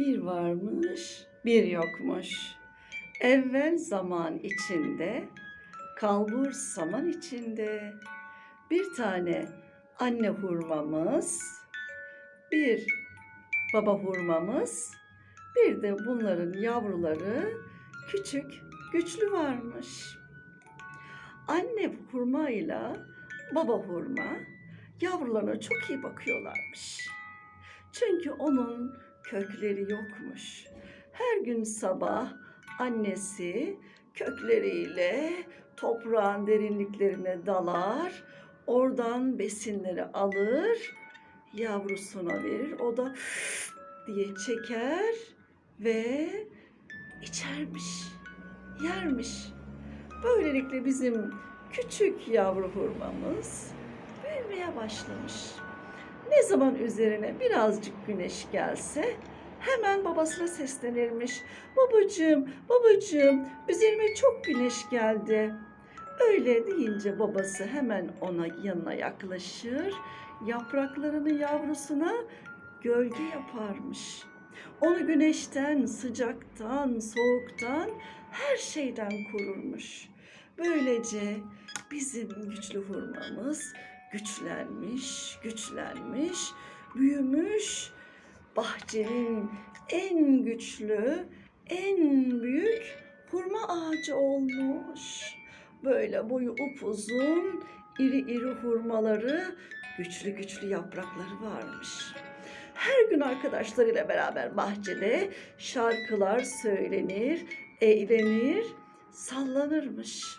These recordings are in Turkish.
Bir varmış, bir yokmuş. Evvel zaman içinde, kalbur saman içinde. Bir tane anne hurmamız, bir baba hurmamız, bir de bunların yavruları küçük, güçlü varmış. Anne hurmayla baba hurma yavrularına çok iyi bakıyorlarmış. Çünkü onun kökleri yokmuş. Her gün sabah annesi kökleriyle toprağın derinliklerine dalar, oradan besinleri alır, yavrusuna verir. O da diye çeker ve içermiş, yermiş. Böylelikle bizim küçük yavru hurmamız büyümeye başlamış. Zaman üzerine birazcık güneş gelse hemen babasına seslenirmiş. Babacığım, babacığım üzerime çok güneş geldi. Öyle deyince babası hemen ona yanına yaklaşır. Yapraklarını yavrusuna gölge yaparmış. Onu güneşten, sıcaktan, soğuktan, her şeyden korurmuş. Böylece bizim güçlü hurmamız güçlenmiş, güçlenmiş, büyümüş. Bahçenin en güçlü, en büyük hurma ağacı olmuş. Böyle boyu upuzun, iri iri hurmaları, güçlü güçlü yaprakları varmış. Her gün arkadaşlarıyla beraber bahçede şarkılar söylenir, eğlenir, sallanırmış.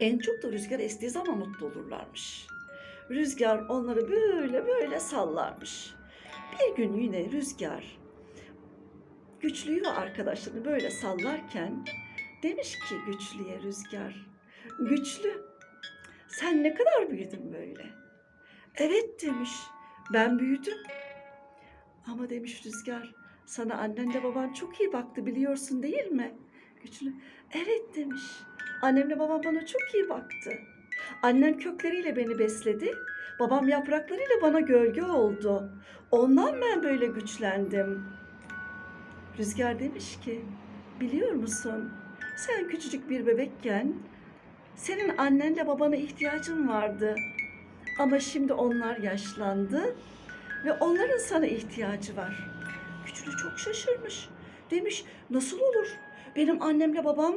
En çok da rüzgar estiği zaman mutlu olurlarmış. Rüzgar onları böyle böyle sallarmış. Bir gün yine rüzgar güçlüyü arkadaşlarını böyle sallarken demiş ki güçlüye rüzgar, güçlü sen ne kadar büyüdün böyle? Evet demiş, ben büyüdüm. Ama demiş rüzgar, sana annenle baban çok iyi baktı biliyorsun değil mi? Güçlü, evet demiş. Annemle babam bana çok iyi baktı. Annem kökleriyle beni besledi. Babam yapraklarıyla bana gölge oldu. Ondan ben böyle güçlendim. Rüzgar demiş ki, biliyor musun? Sen küçücük bir bebekken senin annenle babana ihtiyacın vardı. Ama şimdi onlar yaşlandı ve onların sana ihtiyacı var. Güçlü çok şaşırmış. Demiş, nasıl olur? Benim annemle babam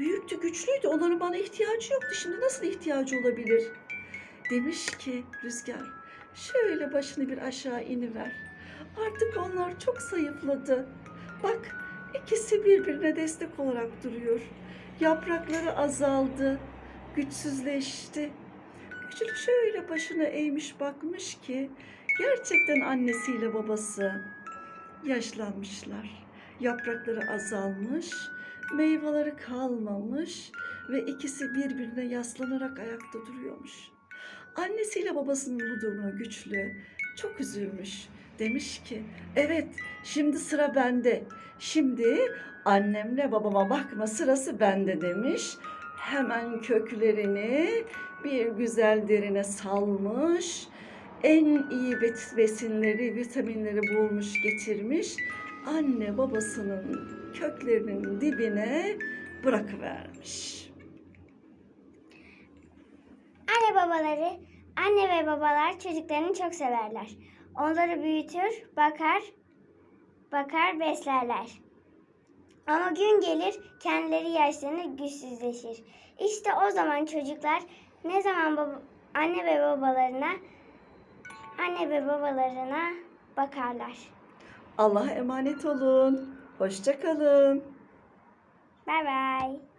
büyüktü, güçlüydü. Onların bana ihtiyacı yoktu. Şimdi nasıl ihtiyacı olabilir? Demiş ki Rüzgar, şöyle başını bir aşağı iniver. Artık onlar çok zayıfladı. Bak, ikisi birbirine destek olarak duruyor. Yaprakları azaldı, güçsüzleşti. Güçlü şöyle başını eğmiş bakmış ki gerçekten annesiyle babası yaşlanmışlar. Yaprakları azalmış, meyveleri kalmamış ve ikisi birbirine yaslanarak ayakta duruyormuş. Annesiyle babasının bu durumuna güçlü çok üzülmüş. Demiş ki, evet şimdi sıra bende. Şimdi annemle babama bakma sırası bende demiş. Hemen köklerini bir güzel derine salmış. En iyi besinleri, vitaminleri bulmuş, getirmiş. Anne babasının köklerinin dibine bırakıvermiş. Anne babaları, anne ve babalar çocuklarını çok severler. Onları büyütür, bakar, bakar, beslerler. Ama gün gelir kendileri yaşlanır, güçsüzleşir. İşte o zaman çocuklar ne zaman baba, anne ve babalarına anne ve babalarına bakarlar. Allah'a emanet olun. Hoşça kalın. Bay bay.